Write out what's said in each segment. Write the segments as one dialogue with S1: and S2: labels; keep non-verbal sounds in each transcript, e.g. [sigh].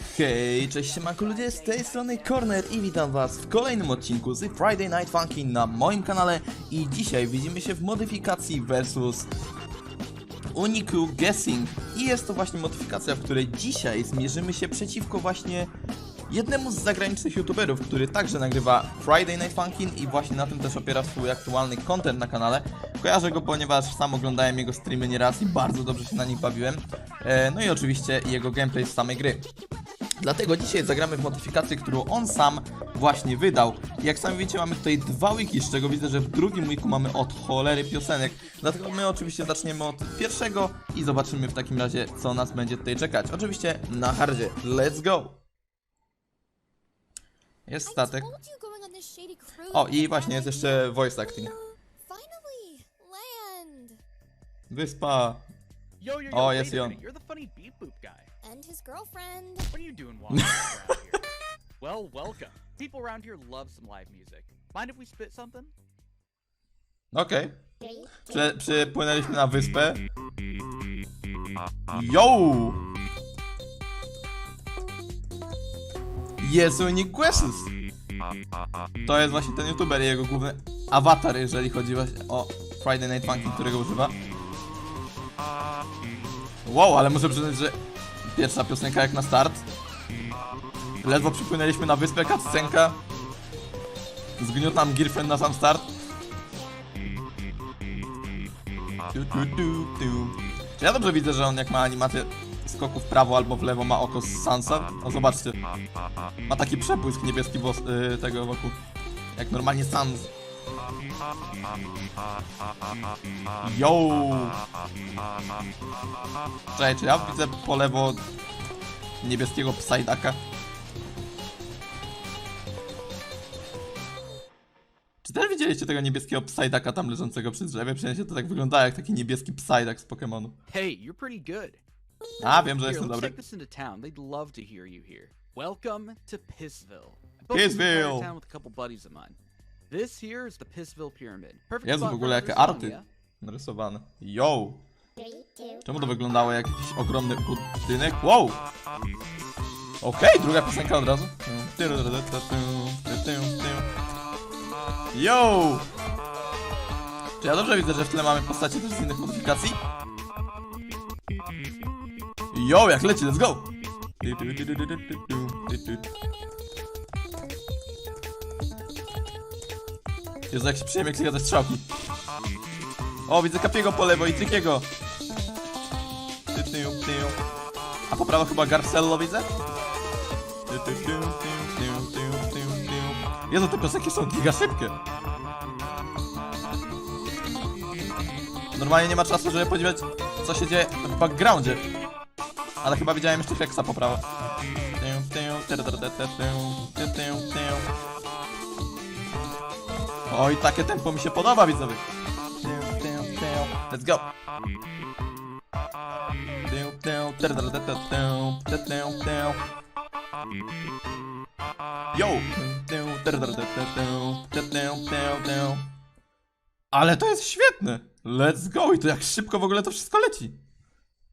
S1: Hej, cześć siemanko ludzie, z tej strony Corner i witam was w kolejnym odcinku z Friday Night Funky na moim kanale i dzisiaj widzimy się w modyfikacji versus Uniku Guessing i jest to właśnie modyfikacja, w której dzisiaj zmierzymy się przeciwko właśnie jednemu z zagranicznych youtuberów, który także nagrywa Friday Night Funkin i właśnie na tym też opiera swój aktualny content na kanale. Kojarzę go, ponieważ sam oglądałem jego streamy nieraz i bardzo dobrze się na nich bawiłem. E, no i oczywiście jego gameplay z samej gry. Dlatego dzisiaj zagramy w modyfikację, którą on sam właśnie wydał. Jak sami wiecie, mamy tutaj dwa wiki, z czego widzę, że w drugim wiku mamy od cholery piosenek. Dlatego my oczywiście zaczniemy od pierwszego i zobaczymy w takim razie, co nas będzie tutaj czekać. Oczywiście na hardzie. Let's go! Jest statek. O, i właśnie jest jeszcze voice acting. Wyspa.
S2: Yo, yo,
S1: Oh,
S3: and his girlfriend.
S2: What are you doing walking around here? [laughs] Well, welcome. People around here love some live music. Mind if we spit something?
S1: Okej. Przy, przypłynęliśmy na wyspę. Yo! Jest Unique Questions! To jest właśnie ten youtuber i jego główny awatar, jeżeli chodzi właśnie o Friday Night Funkin', którego używa. Wow, ale muszę przyznać, że pierwsza piosenka jak na start. Ledwo przypłynęliśmy na wyspę, cutscenka. Zgniótł nam girlfriend na sam start. Tu, tu, tu, tu. Czy ja dobrze widzę, że on jak ma animację skoku w prawo albo w lewo ma oko z Sansa? O zobaczcie. Ma taki przepłysk niebieski włos, y, tego wokół. Jak normalnie Sans. Yo! Czekaj, czy ja widzę po lewo niebieskiego Psydaka? Czy też widzieliście tego niebieskiego Psydaka tam leżącego przy drzewie? Przecież to tak wygląda jak taki niebieski Psydak z Pokemonu.
S2: Hey, you're pretty good.
S1: A, wiem, że jestem
S2: let's
S1: dobry.
S2: take this into town. They'd love to hear you here. Welcome to Pissville.
S1: Pissville.
S2: entire town with a couple buddies of mine. This here is the Pissville Pyramid. Perfect
S1: Jezu, w ogóle jakie arty
S2: yeah?
S1: narysowane. Yo! Czemu to wyglądało jak jakiś ogromny budynek? Wow! Okej, druga piosenka od razu. Yo! Czy ja dobrze widzę, że w tle mamy postacie też z innych modyfikacji? Yo, jak leci, let's go! Jezu, jak się przyjemnie klika te strzałki. O, widzę Kapiego po lewo i Trikiego. Ty, ty, ty. A po prawo chyba Garcello widzę? Ty, ty, ty, ty, ty, ty, ty, ty. Jezu, te piosenki są giga szybkie. Normalnie nie ma czasu, żeby podziwiać, co się dzieje w backgroundzie. Ale chyba widziałem jeszcze Hexa po prawo. Ty, ty, ty, ty, ty, ty, ty, ty, ty. Oj, takie tempo mi się podoba, widzowie. Let's go. Yo! Ale to jest świetne! Let's go! I to jak szybko w ogóle to wszystko leci.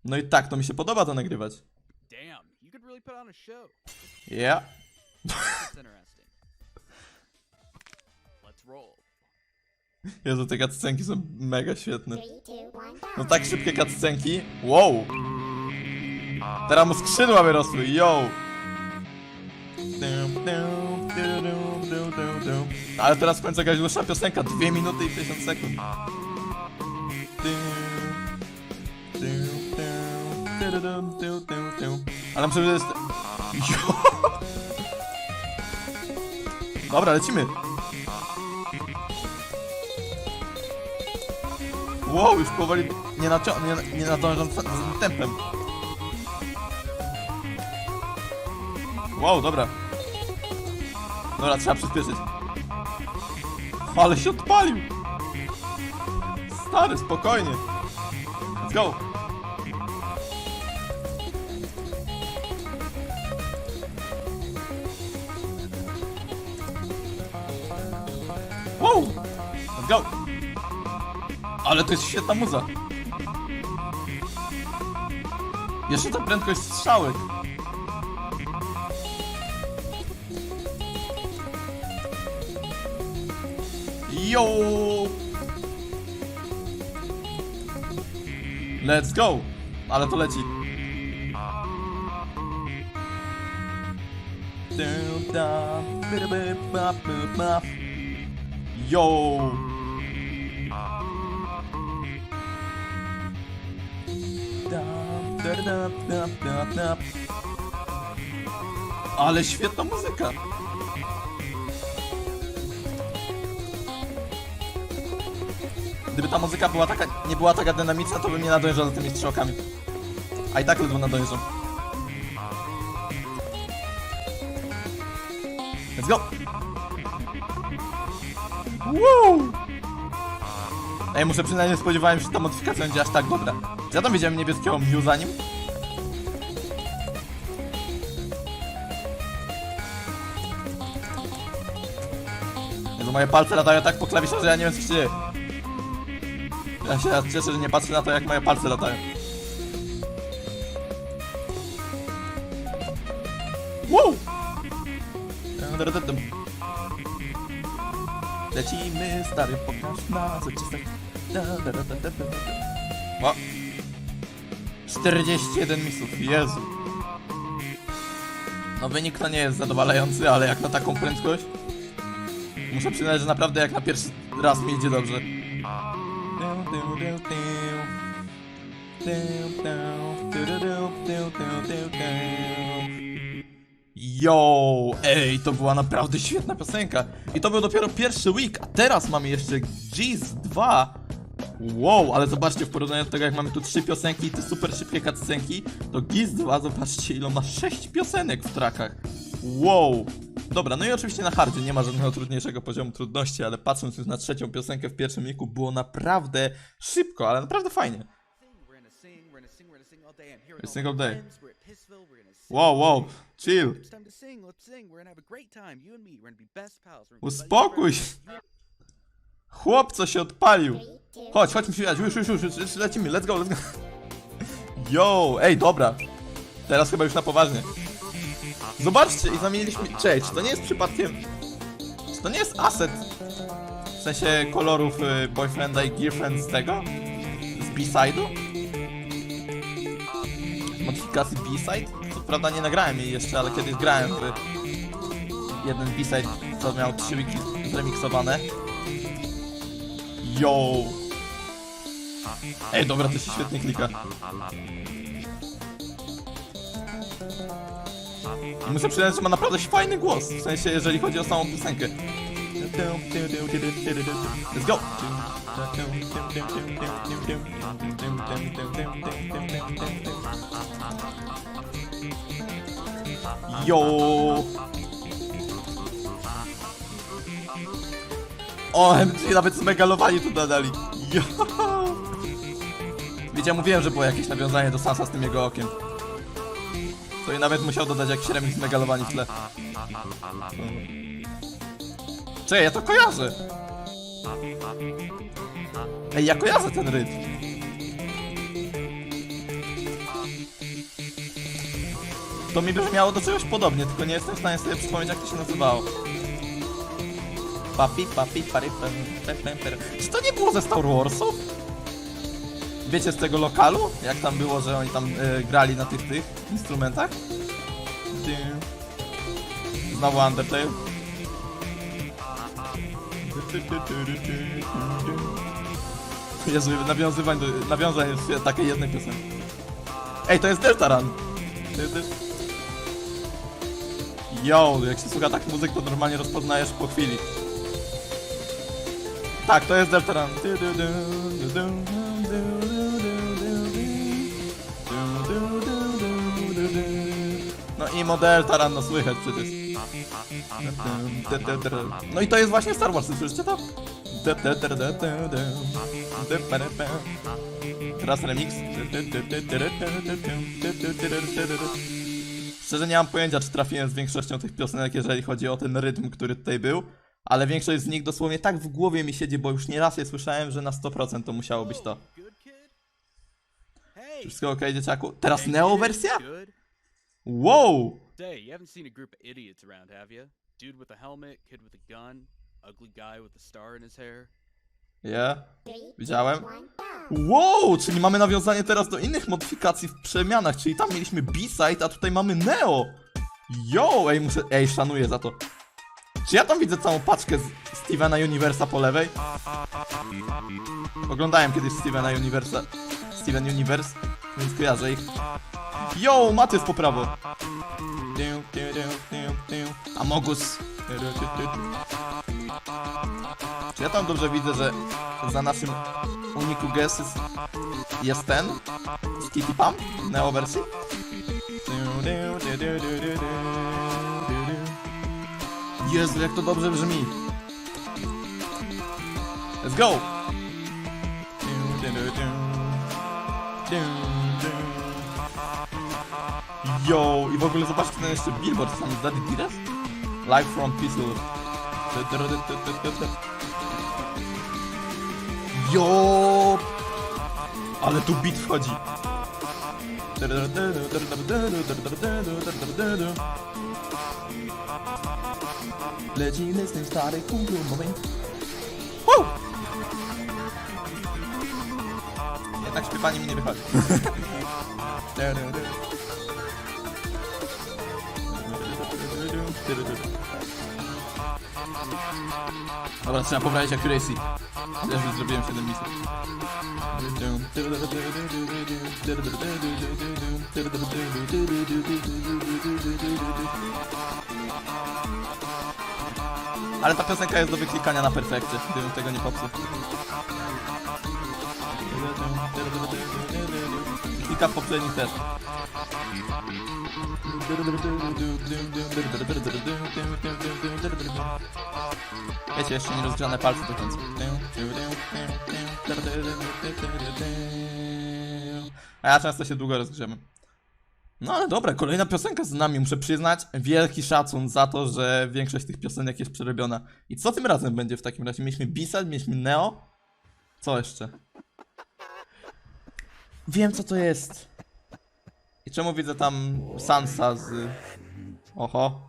S1: No i tak, to mi się podoba to nagrywać.
S2: Damn,
S1: Jezu, te cutscenki są mega świetne. No tak szybkie cutscenki. Wow! Teraz mu skrzydła wyrosły, yo! Ale teraz w końcu jakaś dłuższa piosenka, 2 minuty i 50 sekund. Ale muszę, że jest... [laughs] Jo! Dobra, lecimy. Wow, już powoli nie, nacio- nie, nie nadążam z, z tempem. Wow, dobra. Dobra, trzeba przyspieszyć. Ale się odpalił. Stary, spokojnie. Let's go. ale to jest świetna muza. Jeszcze ta prędkość strzałek. Yo! Let's go! Ale to leci. Yo! Ale świetna muzyka! Gdyby ta muzyka była taka, nie była taka dynamiczna, to bym nie nadążał za tymi strzałkami. A i tak ledwo nadążam. Let's go! Woo! Ej, muszę przyznać, nie spodziewałem się, że ta modyfikacja będzie aż tak dobra. Czy ja tam widziałem niebieskiego Mew za nim? Jezu, moje palce latają tak po klawiszach, że ja nie wiem co się dzieje. Ja się teraz cieszę, że nie patrzę na to, jak moje palce latają. Wow! Lecimy, stary, pokaż na co ci. O! 41 misów, Jezu. No wynik to nie jest zadowalający, ale jak na taką prędkość... Muszę przyznać, że naprawdę jak na pierwszy raz mi idzie dobrze. Yo, ej, to była naprawdę świetna piosenka. I to był dopiero pierwszy week, a teraz mamy jeszcze G's 2. Wow, ale zobaczcie, w porównaniu do tego jak mamy tu trzy piosenki i te super szybkie cutscenki, to Giz 2, zobaczcie ile ma 6 piosenek w trackach. Wow. Dobra, no i oczywiście na hardzie nie ma żadnego trudniejszego poziomu trudności, ale patrząc już na trzecią piosenkę w pierwszym weeku, było naprawdę szybko, ale naprawdę fajnie.
S2: All
S1: single day. Wow, wow, chill.
S2: It's
S1: Uspokój się. Chłop, co się odpalił. Chodź, chodźmy się już, już, już, już, już lecimy, let's go, let's go. Yo, ej, dobra. Teraz chyba już na poważnie. Zobaczcie, i zamieniliśmy... Cześć, to nie jest przypadkiem... To nie jest asset... W sensie kolorów y, boyfrienda i girlfriend z tego? Z B-side'u? Modyfikacji B-side? Co prawda nie nagrałem jej jeszcze, ale kiedyś grałem w... Jeden B-side, co miał trzy wiki zremiksowane. Yo! Ej, dobra, to się świetnie klika. Muszę przyznać, że ma naprawdę fajny głos, w sensie, jeżeli chodzi o samą piosenkę. Let's go! Yo! O, MG nawet zmegalowani tu dodali. Jo! Wiecie, ja mówiłem, że było jakieś nawiązanie do Sansa z tym jego okiem. To i nawet musiał dodać jakiś remix megalowani w tle. Czekaj, ja to kojarzę! Ej, ja kojarzę ten rytm. To mi brzmiało do czegoś podobnie, tylko nie jestem w stanie sobie przypomnieć jak to się nazywało. Papi, papi, pari, pam. Czy to nie było ze Star Warsów? Wiecie z tego lokalu? Jak tam było, że oni tam y, grali na tych tych instrumentach? Znowu Undertale. Jezu, nawiązywań do, nawiązań jest takiej jednej piosenki. Ej, to jest Deltaran! To jest. Yo, jak się słucha tak muzyk, to normalnie rozpoznajesz po chwili. Tak, to jest Deltaran. No i model Taran, no słychać przecież. No i to jest właśnie Star Wars, słyszycie to? Teraz remix. Szczerze nie mam pojęcia, czy trafiłem z większością tych piosenek, jeżeli chodzi o ten rytm, który tutaj był. Ale większość z nich dosłownie tak w głowie mi siedzi, bo już nieraz je słyszałem, że na 100% to musiało być to. Wszystko okej, dzieciaku? Teraz Neo wersja? Wow!
S2: Say, you haven't seen a group of idiots around, have you? Dude with a helmet, kid with a gun, ugly guy with a star in his hair?
S1: Yeah. Widziałem. Wow, czyli mamy nawiązanie teraz do innych modyfikacji w przemianach, czyli tam mieliśmy B-side, a tutaj mamy Neo. Yo, ej, muszę, ej, szanuję za to. Czy ja tam widzę całą paczkę z Stevena Universa po lewej? Oglądałem kiedyś Stevena Universa, Steven Universe, więc kojarzę ich. Yo, Matys po prawo. Amogus. Czy ja tam dobrze widzę, że za naszym Uniku Guess jest, ten? Skitty Pump? Neo wersji? Jezu, jak to dobrze brzmi. Let's go! Yo, i w ogóle zobaczcie ten jeszcze billboard tam z Daddy Tires? Live from Pistol. Jo! Ale tu beat wchodzi. Lecimy z tym stary kumplu moment. Jednak śpiewanie mi nie wychodzi. Dobra, trzeba poprawić accuracy. Ja już zrobiłem 7 misji. Ale ta piosenka jest do wyklikania na perfekcie, gdybym tego nie popsuł. Kilka poprzednich też. Wiecie, jeszcze nie rozgrzane palce do końca. A ja często się długo rozgrzemy. No ale dobra, kolejna piosenka z nami, muszę przyznać. Wielki szacun za to, że większość tych piosenek jest przerobiona. I co tym razem będzie w takim razie? Mieliśmy B-side, mieliśmy Neo. Co jeszcze? Wiem co to jest. I czemu widzę tam Sansa z... Oho.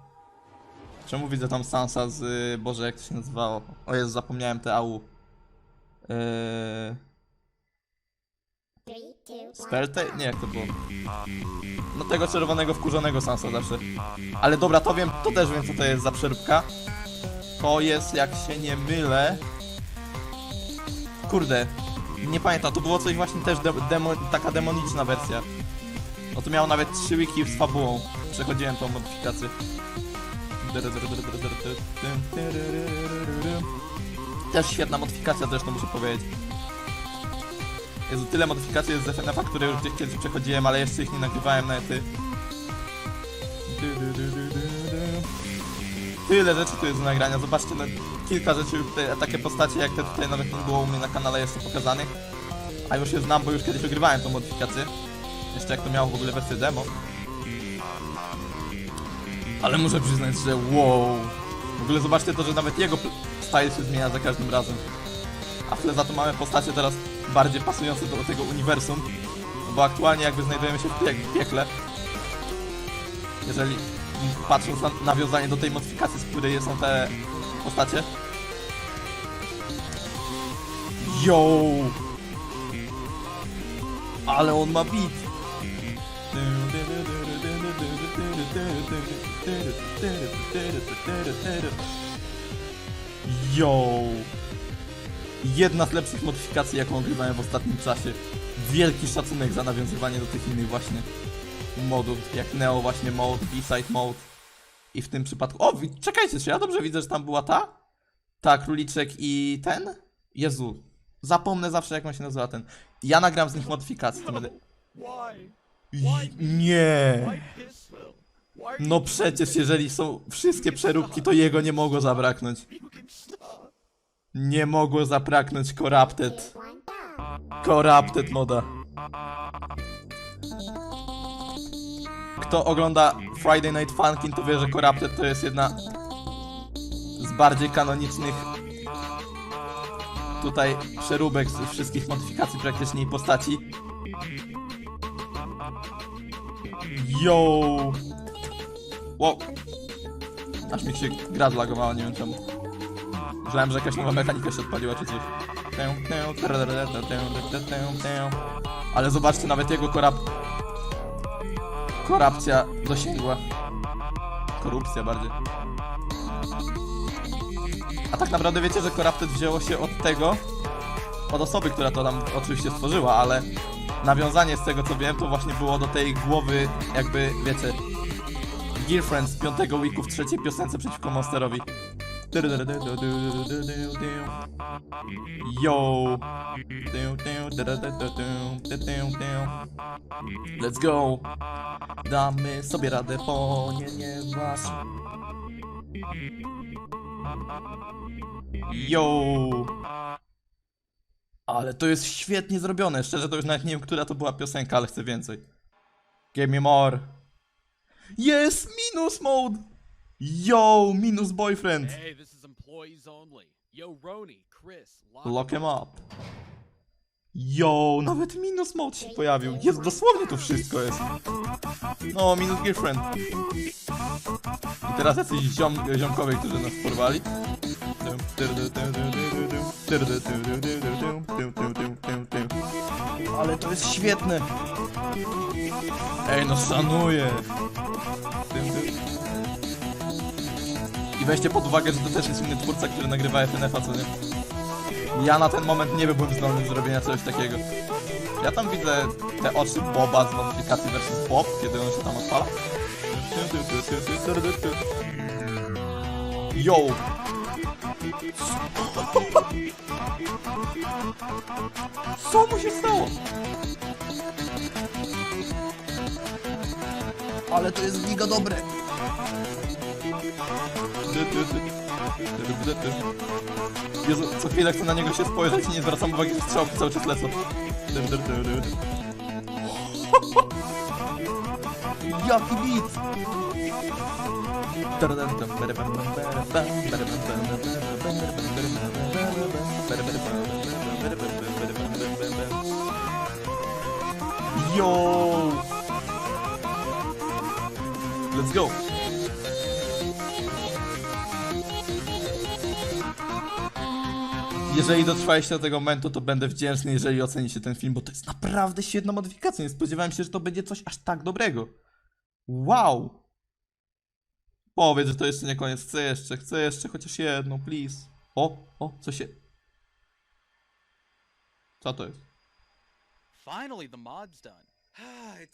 S1: Czemu widzę tam Sansa z... Boże, jak to się nazywało? O Jezu, zapomniałem te AU. Yy... Spelte? Nie, jak to było? No tego czerwonego wkurzonego Sansa zawsze. Ale dobra, to wiem, to też wiem co to jest za przeróbka. To jest, jak się nie mylę... Kurde, nie pamiętam, to było coś właśnie też de demo, taka demoniczna wersja. No to miało nawet 3 wiki z fabułą. Przechodziłem tą modyfikację. Też świetna modyfikacja zresztą muszę powiedzieć. Jezu, tyle modyfikacji jest z FNF-a, które już gdzieś kiedyś przechodziłem, ale jeszcze ich nie nagrywałem na ety. Tyle rzeczy tu jest do nagrania, zobaczcie, no, kilka rzeczy, tutaj, takie postacie jak te tutaj nawet nie było u mnie na kanale jeszcze pokazanych. A już je znam, bo już kiedyś ogrywałem tą modyfikację. Jeszcze jak to miało w ogóle wersję demo. Ale muszę przyznać, że wow. W ogóle zobaczcie to, że nawet jego style się zmienia za każdym razem. A w tle za to mamy postacie teraz bardziej pasujące do tego uniwersum. No bo aktualnie jakby znajdujemy się w, piek w piekle. Jeżeli patrząc na nawiązanie do tej modyfikacji, z której są te postacie. Yo! Ale on ma beat! Yo! Jedna z lepszych modyfikacji, jaką ogrywałem w ostatnim czasie. Wielki szacunek za nawiązywanie do tych innych właśnie modów, jak Neo właśnie mode, B-side mode. I w tym przypadku... O, czekajcie, czy ja dobrze widzę, że tam była ta? Ta, króliczek i ten? Jezu, zapomnę zawsze jak on się nazywa ten. Ja nagram z nich modyfikację, to będę... Nie! No przecież jeżeli są wszystkie przeróbki, to jego nie mogło zabraknąć. Nie mogło zabraknąć Corrupted. Corrupted moda. Kto ogląda Friday Night Funkin' to wie, że Corrupted to jest jedna z bardziej kanonicznych tutaj przeróbek z wszystkich modyfikacji praktycznie i postaci. Yo! Wow! Aż mi się gra zlagowała, nie wiem czemu. Myślałem, że jakaś nowa mechanika się odpaliła czy coś. Ale zobaczcie, nawet jego korap... Korupcja dosięgła. Korupcja bardziej. A tak naprawdę wiecie, że Corrupted wzięło się od tego, od osoby, która to tam oczywiście stworzyła, ale nawiązanie z tego co wiem, to właśnie było do tej głowy, jakby, wiecie, Girlfriend z piątego weeku w trzeciej piosence przeciwko Monsterowi. Yo! Let's go! Damy sobie radę, ponieważ... Yo! Ale to jest świetnie zrobione. Szczerze to już nawet nie wiem, która to była piosenka, ale chcę więcej. Give me more. Jest minus mode! Yo, minus boyfriend.
S2: Hey, this is employees only. Yo, Roni, Chris,
S1: Lock him up. Yo, nawet minus mode się pojawił. Jest dosłownie to wszystko jest. No, minus girlfriend. I teraz jacyś ziom, ziomkowie, którzy nas porwali. Ale to jest świetne. Ej, no szanuję. Weźcie pod uwagę, że to też jest inny twórca, który nagrywa FNF-a, co nie? Ja na ten moment nie byłbym zdolny do zrobienia czegoś takiego. Ja tam widzę te oczy Boba z modyfikacji versus Bob, kiedy on się tam odpala. Yo! Co mu się stało? Ale to jest giga dobre. Jezu, co chwilę chcę na niego się spojrzeć i nie zwracam uwagi, że strzałki cały czas lecą. Jaki beat! Yo! Let's go! Jeżeli dotrwaliście do tego momentu, to będę wdzięczny, jeżeli ocenicie ten film, bo to jest naprawdę świetna modyfikacja. Nie spodziewałem się, że to będzie coś aż tak dobrego. Wow! Powiedz, że to jeszcze nie koniec. Chcę jeszcze, chcę jeszcze chociaż jedno, please. O, o, co się... Co to jest?
S2: Finally, the mod's done. [sighs]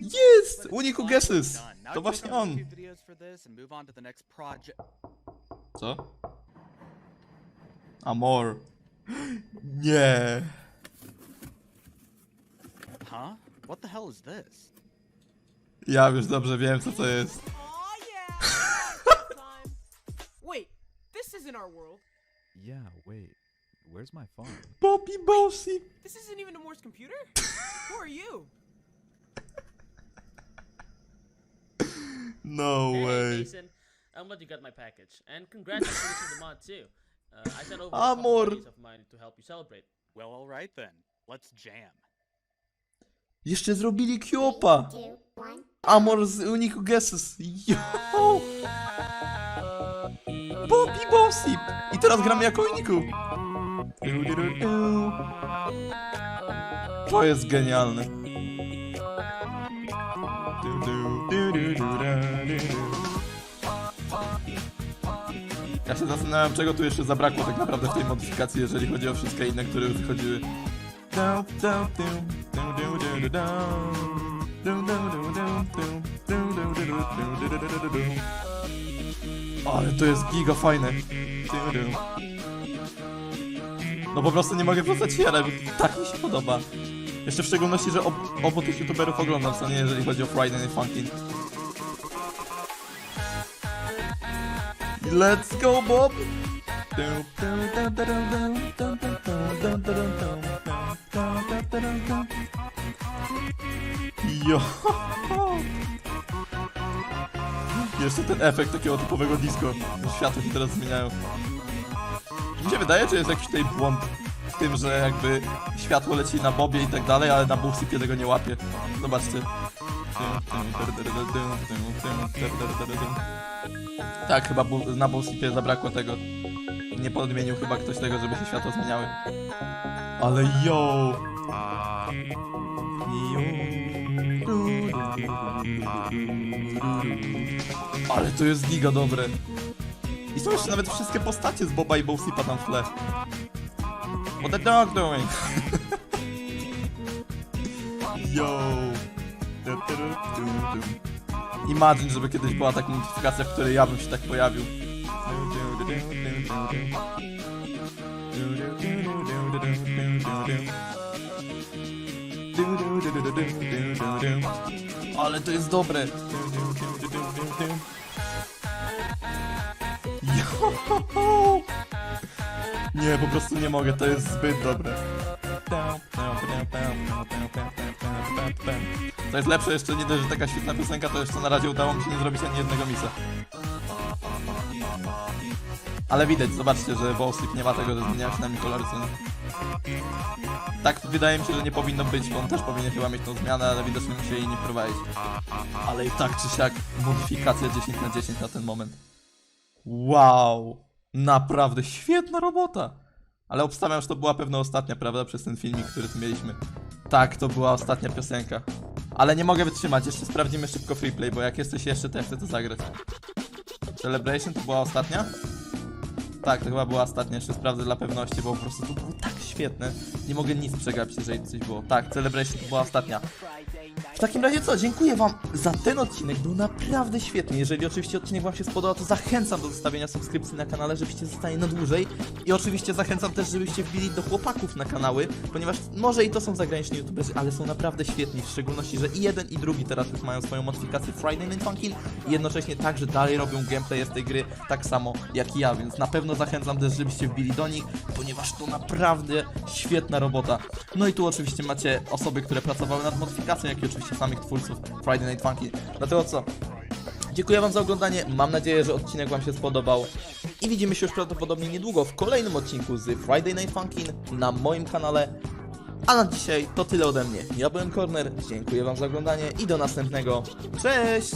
S1: Jest! Uniku Guesses! To właśnie
S2: on
S1: on. Amor. yeah.
S2: Huh? What the hell is this?
S1: Ja już dobrze wiem, co to jest.
S4: Aw, yeah. Wait, this isn't our world.
S5: Yeah, wait. Where's my phone?
S1: Bobby Bossy.
S4: This isn't even Amor's computer. Who are you?
S1: No
S6: Hey,
S1: way.
S6: Jason. I'm glad you got my package. And congrats on finishing the mod, too. Uh, I sent over a
S1: Amor.
S6: buddies of mine to help you celebrate.
S2: Well, alright then. Let's jam.
S1: Jeszcze zrobili Kiopa. Amor z Uniku Guesses. Yo. Bobby Bossy. I teraz gramy jako Uniku. To jest genialne. Ja się zastanawiam, czego tu jeszcze zabrakło tak naprawdę w tej modyfikacji, jeżeli chodzi o wszystkie inne, które już wychodziły. Ale to jest giga fajne. No po prostu nie mogę przestać się bo tak mi się podoba. Jeszcze w szczególności, że ob obu tych youtuberów oglądam, co nie, jeżeli chodzi o Friday Night Funkin'. Let's go, Bob! Jo! Jeszcze ten efekt takiego typowego disco, światło się teraz zmieniają. Mi się wydaje, że jest jakiś tutaj błąd w tym, że jakby światło leci na bobie i tak dalej, ale na bullsipie tego nie łapie. Zobaczcie. Tak, chyba na bullsipie zabrakło tego. nie podmienił chyba ktoś tego, żeby się światło zmieniały. Ale yo! Ale to jest giga dobre. I są jeszcze nawet wszystkie postacie z Boba i Bowsipa tam w tle. What the dog doing? [laughs] Yo! Imagine, żeby kiedyś była taka modyfikacja, w której ja bym się tak pojawił. Ale to jest dobre. Nie, po prostu nie mogę, to jest zbyt dobre. To jest lepsze jeszcze nie dość, że taka świetna piosenka, to jeszcze na razie udało mi się nie zrobić ani jednego misa. Ale widać, zobaczcie, że Bowsik nie ma tego, że zmieniają się nami kolory, co nie? Tak, wydaje mi się, że nie powinno być, bo on też powinien chyba mieć tą zmianę, ale widocznie musi jej nie wprowadzić. Ale i tak czy siak, modyfikacja 10 na 10 na ten moment. Wow! Naprawdę świetna robota! Ale obstawiam, że to była pewno ostatnia, prawda, przez ten filmik, który tu mieliśmy. Tak, to była ostatnia piosenka. Ale nie mogę wytrzymać, jeszcze sprawdzimy szybko freeplay, bo jak jesteś jeszcze, to ja chcę to zagrać. Celebration to była ostatnia? Tak, to chyba była ostatnia, jeszcze sprawdzę dla pewności, bo po prostu to było tak świetne. Nie mogę nic przegapić, jeżeli coś było. Tak, Celebration to była ostatnia. W takim razie co, dziękuję wam za ten odcinek, był naprawdę świetny. Jeżeli oczywiście odcinek wam się spodobał, to zachęcam do zostawienia subskrypcji na kanale, żebyście zostali na dłużej. I oczywiście zachęcam też, żebyście wbili do chłopaków na kanały, ponieważ może i to są zagraniczni youtuberzy, ale są naprawdę świetni, w szczególności, że i jeden i drugi teraz już mają swoją modyfikację Friday Night Funkin' i jednocześnie także dalej robią gameplay z tej gry, tak samo jak i ja, więc na pewno zachęcam też, żebyście wbili do nich, ponieważ to naprawdę świetna robota. No i tu oczywiście macie osoby, które pracowały nad modyfikacją, jak i oczywiście samych twórców Friday Night Funkin'. Dlatego co? Dziękuję Wam za oglądanie. Mam nadzieję, że odcinek Wam się spodobał. I widzimy się już prawdopodobnie niedługo w kolejnym odcinku z Friday Night Funkin' na moim kanale. A na dzisiaj to tyle ode mnie. Ja byłem Corner. Dziękuję Wam za oglądanie i do następnego. Cześć!